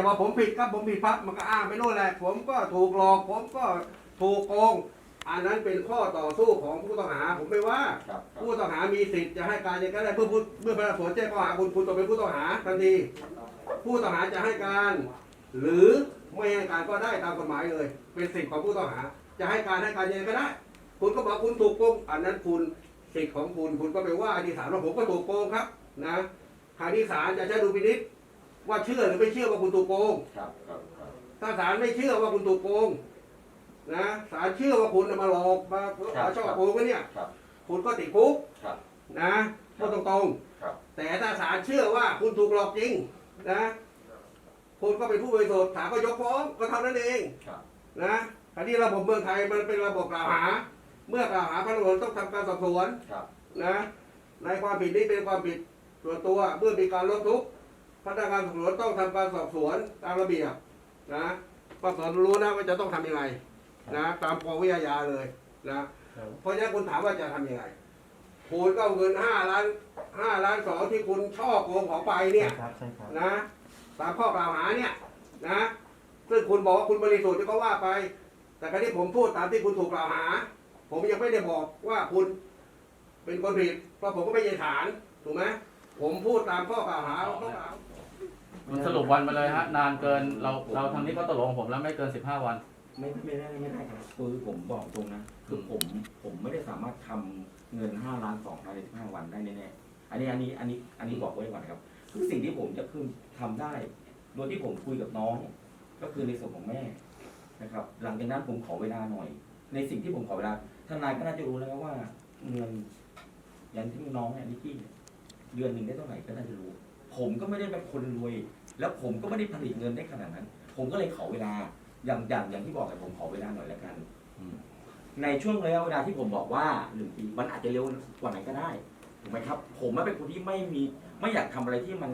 จะว่าผมผิดครับผมผิดพับมันก็อ้างไปโน่นแหละผมก็ถูกหลอก ผมก็ถูกโกงอันนั้นเป็นข้อต่อสู้ของผู้ต้องหาผมไม่ว่า ครับครับผู้ต้องหามีสิทธิ์จะให้การยังไงก็ได้เมื่อผู้เมื่อพนักงานสอบสวนแจ้งข้อหาคุณคุณตกเป็นผู้ต้องหาทันทีผู้ต้องหาจะให้การ หรือไม่ให้การก็ได้ตามกฎหมายเลย เป็นสิทธิ์ของผู้ต้องหา จะให้การให้การยังไงก็ได้ คุณก็บอกคุณถูกโกงอันนั้นคุณสิทธิ์ของคุณคุณก็ไปว่าอธิษฐานว่าผมก็ถูกโกงครับนะทางที่ศาลจะใช้ดูพินิษ ว่าเชื่อหรือไม่เชื่อว่าคุณถูกโกง ครับครับครับถ้าศาลไม่เชื่อว่าคุณถูกโกงนะศาลเชื่อว่าคุณน่ะมาหลอกมามาช่อโกงกันเนี่ย ครับคุณก็ติดคุกครับ นะพูดตรงครับๆแต่ถ้าศาลเชื่อว่าคุณถูกหลอกจริงนะคุณก็เป็นผู้บริสุทธิ์ศาลก็ยกฟ้องก็เท่านั้นเองครับ นะคดีระบบเมืองไทยมันเป็นระบบกล่าวหา เมื่อกล่าวหาพนักงานต้องทำการสอบสวนครับ นะในความผิดนี้เป็นความผิดส่วนตัวเมื่อมีการร้องทุกข์ พนักงานสอบสวนต้องทำการสอบสวนตามระเบียบนะสอบสวนรู้นะว่าจะต้องทำยังไงนะตามปวิทยาเลยนะเพราะฉะนั้นคุณถามว่าจะทำยังไงคุณก็เอาเงินห้าล้านห้าล้านสองที่คุณช่อโกงเของไปเนี่ยครับใช่ครับนะตามข้อกล่าวหาเนี่ยนะซึ่งคุณบอกว่าคุณบริสุทธิ์ก็ว่าไป แต่การที่ผมพูดตามที่คุณถูกกล่าวหา ผมยังไม่ได้บอกว่าคุณเป็นคนผิดเพราะผมก็ไม่ใช่ฐานถูกไหมผมพูดตามข้อกล่าวหาข้อกล่าว มันสรุปวันไปเลยฮะนานเกินเราเราทางนี้ก็ตกลงกับผมแล้วไม่เกิน15วัน ไม่ไม่ได้ไม่ได้ครับคือผมบอกตรงนะคือผมผมไม่ได้สามารถทำเงินห้าล้านสองภายในสิบห้าวันได้แน่ๆอันนี้อันนี้อันนี้อันนี้บอกไว้ก่อนนะครับ คือสิ่งที่ผมจะคือทำได้ โดยที่ผมคุยกับน้อง ก็คือในส่วนของแม่นะครับ หลังจากนั้นผมขอเวลาหน่อย ในสิ่งที่ผมขอเวลาทนายก็น่าจะรู้แล้วว่า เงินยันที่น้องเนี่ยนิกกี้เนี่ยเดือนหนึ่งได้เท่าไหร่ก็น่าจะรู้ ผมก็ไม่ได้เป็นคนรวย แล้วผมก็ไม่ได้ผลิตเงินได้ขนาดนั้น ผมก็เลยขอเวลาอย่างอย่างอย่างที่บอกเลยผมขอเวลาหน่อยแล้วกันอืมในช่วงระยะเวลาที่ผมบอกว่าหนึ่งปีมันอาจจะเร็วกว่านั้นก็ได้ถูกไหมครับ ผมไม่เป็นคนที่ไม่มีไม่อยากทำอะไรที่มัน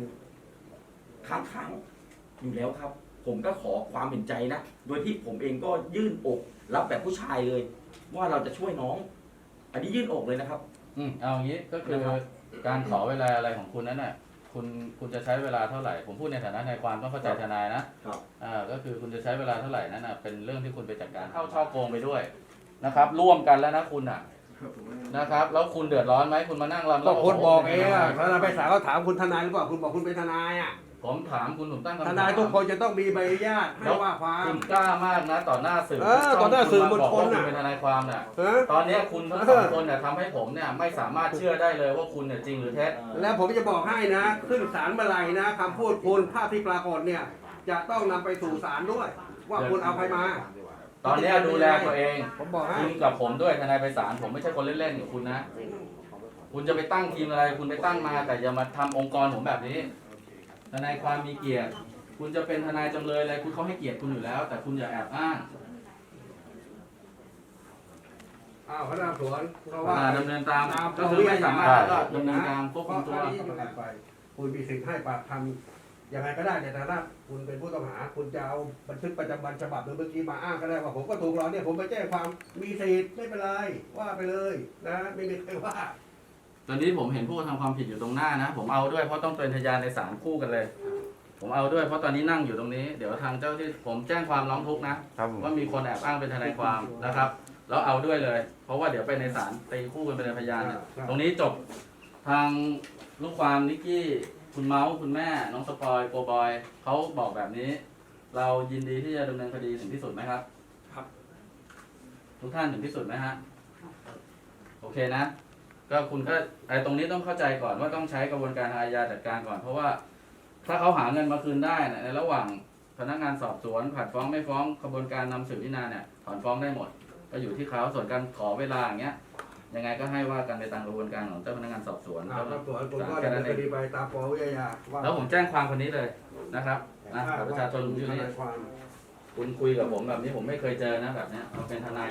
ค้างค้างๆอยู่แล้วครับ ผมก็ขอความเห็นใจนะโดยที่ผมเองก็ยื่นอก รับแบบผู้ชายเลย ว่าเราจะช่วยน้อง อันนี้ยื่นอกเลยนะครับ อืมเอาอย่างนี้ก็คือนะครับ การขอเวลาอะไรของคุณนั้นน่ะ คุณคุณจะใช้เวลาเท่าไหร่ ผมพูดในฐานะทนายความต้องเข้าใจทนายนะครับ อ่าก็คือคุณจะใช้เวลาเท่าไหร่นั่นน่ะเป็นเรื่องที่คุณไปจัดการเข้าช่อโกงไปด้วยนะครับ ร่วมกันแล้วนะคุณอะนะครับ แล้วคุณเดือดร้อนไหมคุณมานั่งรำก็โโหคุณบอกเองผมอะป็นทนายไปศาลเขาถามคุณทนายหรือเปล่าคุณบอกคุณเป็นทนายอะผมถามคุณผมตั้งคำทถามนายทุกคนจะต้องมีใบอนุญาตให้ว่าความ คุณกล้ามากนะต่อหน้าสื่อเออต่อหน้าสื่อมวลชนคุณน่ะมาบอกว่าคุณเป็นทนายความน่ะ ฮะตอนเนี้ยคุณทั้งสองคนเนี่ยทำให้ผมเนี่ยไม่สามารถเชื่อได้เลยว่าคุณเนี่ยจริงหรือเท็จแล้วผมจะบอกให้นะ ขึ้นศาลเมื่อไหร่นะคำพูดคุณภาพที่ปรากฏเนี่ย จะต้องนำไปสู่ศาลด้วย ว่าคุณเอาใครมา ตอนเนี้ยดูแลตัวเอง ผมบอกให้คุณกับผมด้วยทนายไพศาลผมไม่ใช่คนเล่นๆกับคุณนะ คุณจะไปตั้งทีมอะไร คุณไปตั้งมาแต่อย่ามาทำองค์กรผมแบบนี้ ทนายความมีเกียรติ คุณจะเป็นทนายจำเลยอะไรคุณเขาให้เกียรติคุณอยู่แล้ว แต่คุณอย่าแอบอ้างอ้าวพนักงานสวนเพราะว่า อ่าดำเนินตามตามก็คือไม่สามารถก็ดำเนินการควบเพคุราะมคตัวดีอยู่ไปคุณมีสิทธิ์ให้ปากคำยังไงก็ได้ในฐานะคุณเป็นผู้ต้องหา คุณจะเอาบันทึกประจำวันฉบับหรือเมื่อกี้มาอ้างก็ได้ว่าผมก็ถูกหลอกเนี่ยผมไปแจ้งความมีสิทธิ์ไม่เป็นไรว่าไปเลยนะไม่มีใครว่า ตอนนี้ผมเห็นผู้กระทำความผิดอยู่ตรงหน้านะ ผมเอาด้วยเพราะต้องเป็นพยานในศาลคู่กันเลย ผมเอาด้วยเพราะตอนนี้นั่งอยู่ตรงนี้ เดี๋ยวทางเจ้าที่ผมแจ้งความร้องทุกข์นะครับผมว่ามีคนแอบอ้างเป็นทนายความนะครับ แล้วเอาด้วยเลย เพราะว่าเดี๋ยวไปในศาลตีคู่กันเป็นพยานเนี่ยครับตรงนี้จบทางลูกความนิกกี้ คุณเมาส์คุณแม่ น้องสปอยโกบอยเขาบอกแบบนี้ เรายินดีที่จะดำเนินคดีถึงที่สุดไหมครับ ครับ ทุกท่านถึงที่สุดไหมฮะ โอเคนะ ก็คุณก็ไอ้ตรงนี้ต้องเข้าใจก่อนว่าต้องใช้กระบวนการทางอาญาจัดการก่อน เพราะว่าถ้าเขาหาเงินมาคืนได้เนี่ยในระหว่างพนักงานสอบสวนผัดฟ้องไม่ฟ้องกระบวนการนำสืบพิจารณาเนี่ยถอนฟ้องได้หมด ก็อยู่ที่เขาส่วนการขอเวลาอย่างเงี้ยยังไงก็ให้ว่ากันไปตามกระบวนการของเจ้าพนักงานสอบสวนอ่าแล้วครับสวนคุณก็ดำเนินคดีไปตามปวิทยาว่าแล้วผมแจ้งความคนนี้เลยนะครับนะบัตรประชาชนผมอยู่นี่ทนายความ คุณคุยกับผมแบบนี้ผมไม่เคยเจอนะแบบเนี้ยเราเป็นทนาย